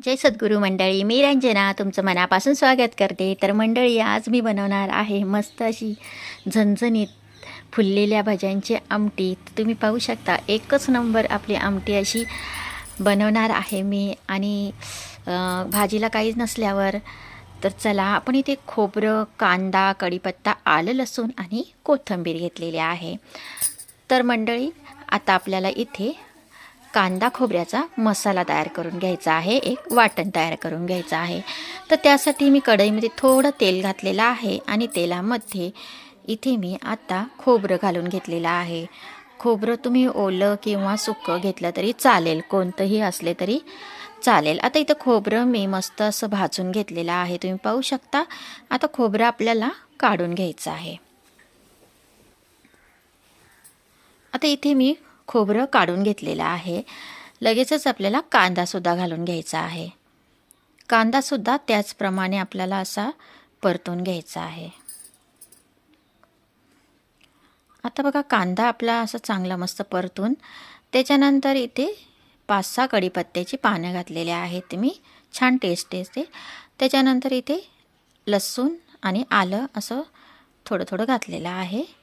जय सद्गुरू मंडळी मी रंजना तुमचं मनापासून स्वागत करते. तर मंडळी आज मी बनवणार आहे मस्त अशी झणझणीत फुललेल्या भाज्यांची आमटी. तुम्ही पाहू शकता एकच नंबर आपली आमटी अशी बनवणार आहे मी. आणि भाजीला काहीच नसल्यावर तर चला आपण इथे खोबरं कांदा कढीपत्ता आलं लसूण आणि कोथिंबीर घेतलेली आहे. तर मंडळी आता आपल्याला इथे कांदा खोबऱ्याचा मसाला तयार करून घ्यायचा आहे एक वाटण तयार करून घ्यायचं आहे. तर त्यासाठी मी कढईमध्ये थोडं तेल घातलेलं आहे आणि तेलामध्ये इथे मी आत्ता खोबरं घालून घेतलेलं आहे. खोबरं तुम्ही ओलं किंवा सुकं घेतलं तरी चालेल कोणतंही असले तरी चालेल. आता इथं खोबरं मी मस्त असं भाजून घेतलेलं आहे. तुम्ही पाहू शकता आता खोबरं आपल्याला काढून घ्यायचं आहे. आता इथे मी खोबरं काढून घेतलेलं आहे. लगेचच आपल्याला कांदासुद्धा घालून घ्यायचा आहे. कांदासुद्धा त्याचप्रमाणे आपल्याला असा परतून घ्यायचा आहे. आता बघा कांदा आपला असं चांगला मस्त परतून त्याच्यानंतर इथे पाच सहा कढीपत्त्याची पानं घातलेली आहेत मी. छान टेस्ट येते. त्याच्यानंतर इथे लसूण आणि आलं असं थोडं थोडं घातलेलं आहे.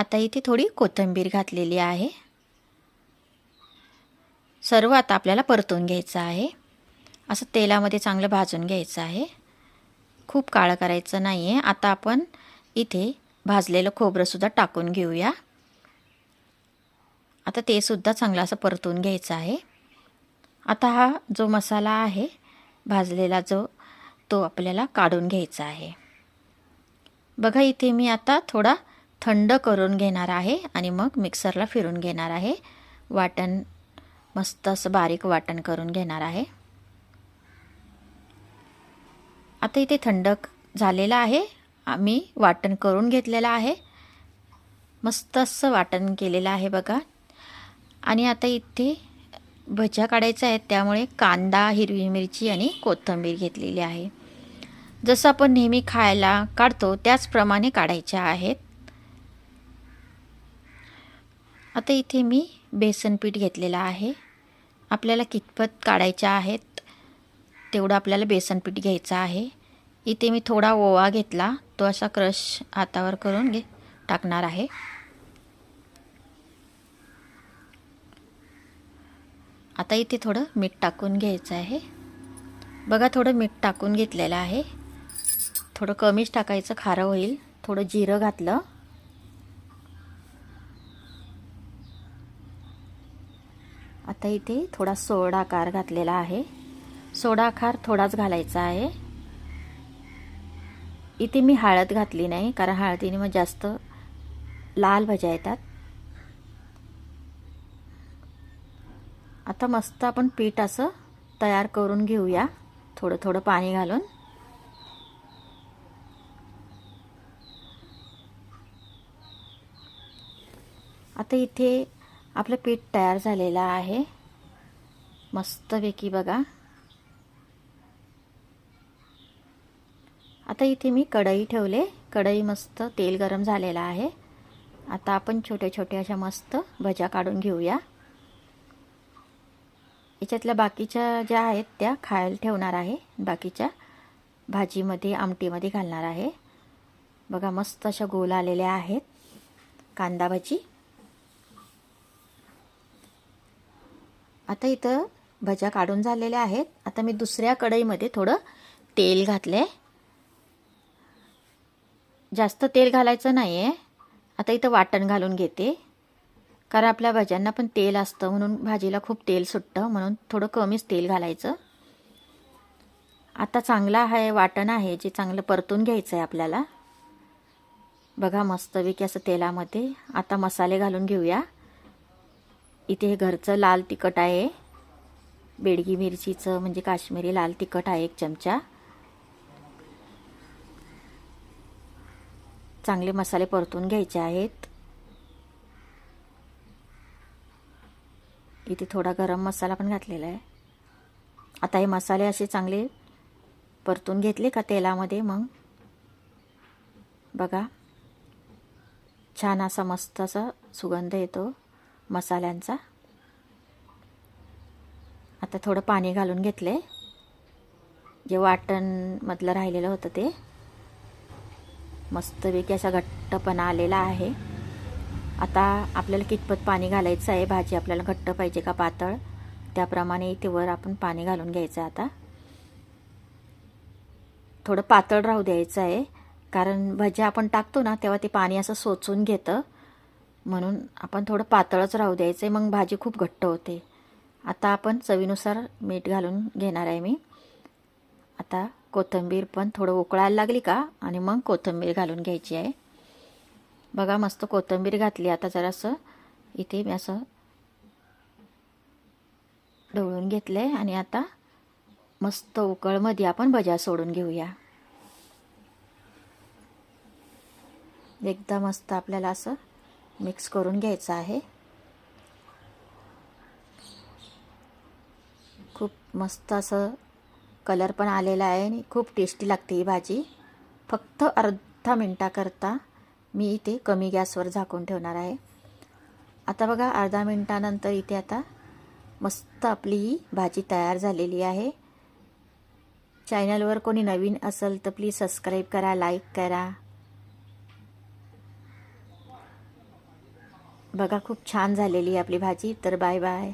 आता इथे थोडी कोथिंबीर घातलेली आहे. सर्व आता आपल्याला परतून घ्यायचं आहे. असं तेलामध्ये चांगलं भाजून घ्यायचं आहे. खूप काळं करायचं नाही आहे आता आपण इथे भाजलेलं खोबरंसुद्धा टाकून घेऊया. आता ते सुद्धा चांगलं असं परतून घ्यायचं आहे. आता हा जो मसाला आहे भाजलेला जो तो आपल्याला काढून घ्यायचा आहे. बघा इथे मी आता थोडा थंड करून घेणार आहे आणि मग मिक्सरला फिरून घेणार आहे. वाटण मस्त असं बारीक वाटण करून घेणार आहे. आता इथे थंड झालेलं आहे. आम्ही वाटण करून घेतलेलं आहे. मस्त असं वाटण केलेलं आहे बघा. आणि आता इथे भज्या काढायच्या आहेत त्यामुळे कांदा हिरवी मिरची आणि कोथिंबीर घेतलेली आहे. जसं आपण नेहमी खायला काढतो त्याचप्रमाणे काढायच्या आहेत. आता इथे मी बेसन पीठ घेतलेलं आहे. आपल्याला कितपत काढायच्या आहेत तेवढं आपल्याला बेसन पीठ घ्यायचं आहे. इथे मी थोडा ओवा घेतला. तो असा क्रश हातावर करून घे टाकणार आहे. आता इथे थोडं मीठ टाकून घ्यायचं आहे. बघा थोडं मीठ टाकून घेतलेलं आहे. थोडं कमीच टाकायचं खारं होईल. थोडं जिरं घातलं. आता इथे थोडा सोडा खार घातलेला आहे. सोडा खार थोडाच घालायचा आहे. इथे मी हळद घातली नाही कारण हळदीने मग जास्त लाल भज्या येतात. आता मस्त आपण पीठ असं तयार करून घेऊया. थोडं थोडं पाणी घालून. आता इथे आपलं पीठ तयार झालेलं आहे. मस्तपैकी बघा. आता इथे मी कढई ठेवले. कढई मस्त तेल गरम झालेलं आहे. आता आपण छोट्या छोट्या अशा मस्त भज्या काढून घेऊया. याच्यातल्या बाकीच्या ज्या आहेत त्या खायला ठेवणार आहे. बाकीच्या भाजीमध्ये आमटीमध्ये घालणार आहे. बघा मस्त अशा गोल आलेल्या आहेत. कांदा भाजी. आता इथं भज्या काढून झालेल्या आहेत. आता मी दुसऱ्या कढईमध्ये थोडं तेल घातले जास्त तेल घालायचं नाही आहे आता इथं वाटण घालून घेते. कारण आपल्या भाज्यांना पण तेल असतं म्हणून भाजीला खूप तेल सुटतं म्हणून थोडं कमीच तेल घालायचं. आता चांगलं आहे वाटण आहे जे चांगलं परतून घ्यायचं आहे आपल्याला. बघा मस्तपैकी असं तेलामध्ये. आता मसाले घालून घेऊया. इथे हे घरचं लाल तिखट आहे. बेडगी मिरचीचं म्हणजे काश्मीरी लाल तिखट आहे एक चमचा. चांगले मसाले परतून घ्यायचे आहेत. इथे थोडा गरम मसाला पण घातलेला आहे. आता हे मसाले असे चांगले परतून घेतले का तेलामध्ये मग? बघा. छान असा मस्त असा सुगंध येतो. मसाल्यांचा. आता थोडं पाणी घालून घेतले जे वाटणमधलं राहिलेलं होतं ते. मस्तपैकी असा घट्टपणा आलेला आहे. आता आपल्याला कितपत पाणी घालायचं आहे? भाजी आपल्याला घट्ट पाहिजे का पातळ? त्याप्रमाणे इथे वर आपण पाणी घालून घ्यायचं आहे आता. थोडं पातळ राहू द्यायचं आहे. कारण भज्या आपण टाकतो ना तेव्हा ते पाणी असं सोचून घेतं. म्हणून आपण थोडं पातळच राहू द्यायचं आहे मग भाजी खूप घट्ट होते. आता आपण चवीनुसार मीठ घालून घेणार आहे मी. आता कोथिंबीर पण थोडं उकळायला लागली का? आणि मग कोथिंबीर घालून घ्यायची आहे. बघा मस्त कोथिंबीर घातली. आता जरासं इथे मी असं ढवळून घेतलं आहे आणि आता मस्त उकळमध्ये आपण भज्या सोडून घेऊया. एकदा मस्त आपल्याला असं मिक्स करून घ्यायचं आहे. खूप मस्त असं कलर पण आलेला आहे आणि खूप टेस्टी लागते ही भाजी. फक्त अर्धा मिनटाकरता मी इथे कमी गॅसवर झाकून ठेवणार आहे. आता बघा अर्धा मिनटानंतर इथे आता मस्त आपली ही भाजी तयार झालेली आहे. चॅनलवर कोणी नवीन असेल तर प्लीज सबस्क्राईब करा लाईक करा. बघा खूप छान झालेली आहे आपली भाजी. तर बाय बाय.